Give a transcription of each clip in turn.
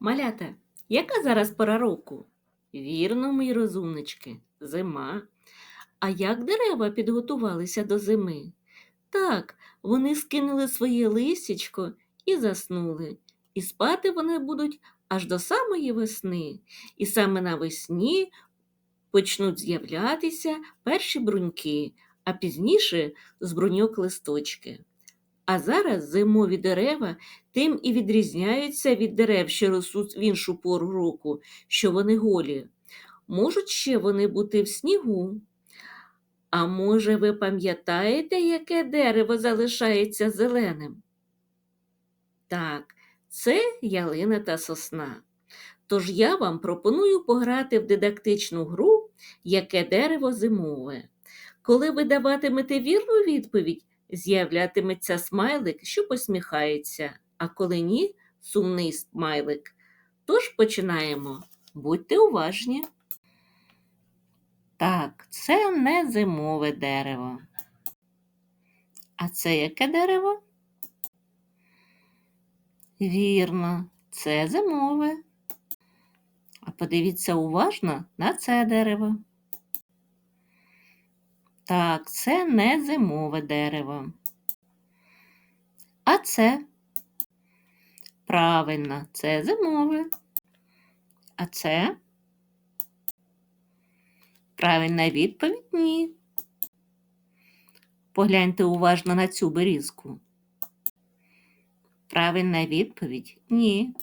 Малята, яка зараз пора року? Вірно, мої розумнички, зима. А як дерева підготувалися до зими? Так, вони скинули своє листячко і заснули. І спати вони будуть аж до самої весни. І саме навесні почнуть з'являтися перші бруньки, а пізніше з бруньок листочки. А зараз зимові дерева тим і відрізняються від дерев, що ростуть в іншу пору року, що вони голі. Можуть ще вони бути в снігу. А може, ви пам'ятаєте, яке дерево залишається зеленим? Так, це ялина та сосна. Тож я вам пропоную пограти в дидактичну гру Яке дерево зимове. Коли ви даватимете вірну відповідь, з'являтиметься смайлик, що посміхається, а коли ні, сумний смайлик. Тож починаємо. Будьте уважні. Так, це не зимове дерево. А це яке дерево? Вірно, це зимове. А подивіться уважно на це дерево. Так, це не зимове дерево. А це? Правильно, це зимове. А це? Правильна відповідь ні. Погляньте уважно на цю берізку. Правильна відповідь ні.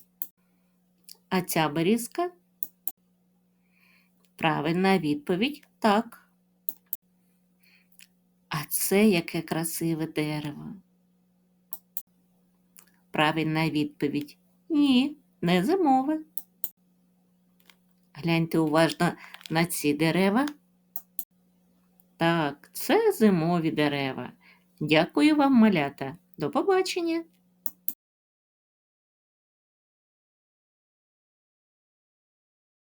А ця берізка? Правильна відповідь так. А це яке красиве дерево. Правильна відповідь ні, не зимове. Гляньте уважно на ці дерева. Так, це зимові дерева. Дякую вам, малята. До побачення!